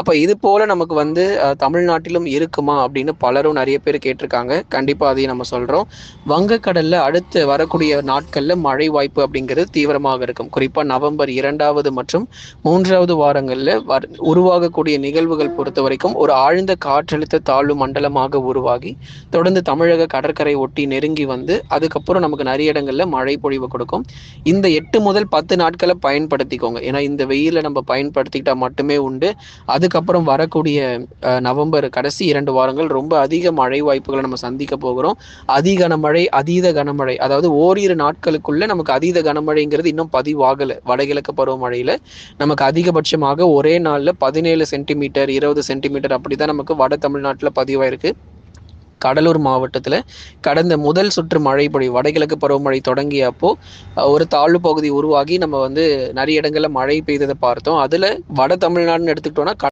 அப்போ இது போல நமக்கு வந்து தமிழ்நாட்டிலும் இருக்குமா அப்படின்னு பலரும் நிறைய பேர் கேட்டிருக்காங்க. கண்டிப்பாக அதையும் நம்ம சொல்கிறோம் வங்கக்கடலில் அடுத்து வரக்கூடிய நாட்களில் மழை வாய்ப்பு அப்படிங்கிறது தீவிரமாக இருக்கும். குறிப்பாக நவம்பர் இரண்டாவது மற்றும் மூன்றாவது வாரங்களில் வர்- உருவாகக்கூடிய நிகழ்வுகள் பொறுத்த வரைக்கும் ஒரு ஆழ்ந்த காற்றழுத்த தாழ்வு மண்டலமாக உருவாகி தொடர்ந்து தமிழக கடற்கரை ஒட்டி நெருங்கி வந்து அதுக்கப்புறம் நமக்கு நிறைய இடங்களில் மழை பொழிவு கொடுக்கும். இந்த எட்டு முதல் பத்து நாட்களை பயன்படுத்திக்கோங்க. ஏன்னா இந்த வெயில நம்ம பயன்படுத்திக்கிட்டா மட்டுமே உண்டு. அது அதுக்கப்புறம் வரக்கூடிய நவம்பர் கடைசி இரண்டு வாரங்கள் ரொம்ப அதிக மழை வாய்ப்புகளை நம்ம சந்திக்க போகிறோம். அதி கனமழை அதீத கனமழை. அதாவது ஓரிரு நாட்களுக்குள்ள நமக்கு அதீத கனமழைங்கிறது இன்னும் பதிவாகல. வடகிழக்கு பருவமழையில நமக்கு அதிகபட்சமாக ஒரே நாள்ல பதினேழு சென்டிமீட்டர் இருபது சென்டிமீட்டர் அப்படிதான் நமக்கு வட தமிழ்நாட்டில் பதிவாயிருக்கு. கடலூர் மாவட்டத்தில் கடந்த முதல் சுற்று மழை வடகிழக்கு பருவமழை தொடங்கிய அப்போ ஒரு தாழ்வு பகுதி உருவாகி நம்ம வந்து நிறைய இடங்களில் மழை பெய்ததை பார்த்தோம். அதில் வட தமிழ்நாடுன்னு எடுத்துக்கிட்டோம்னா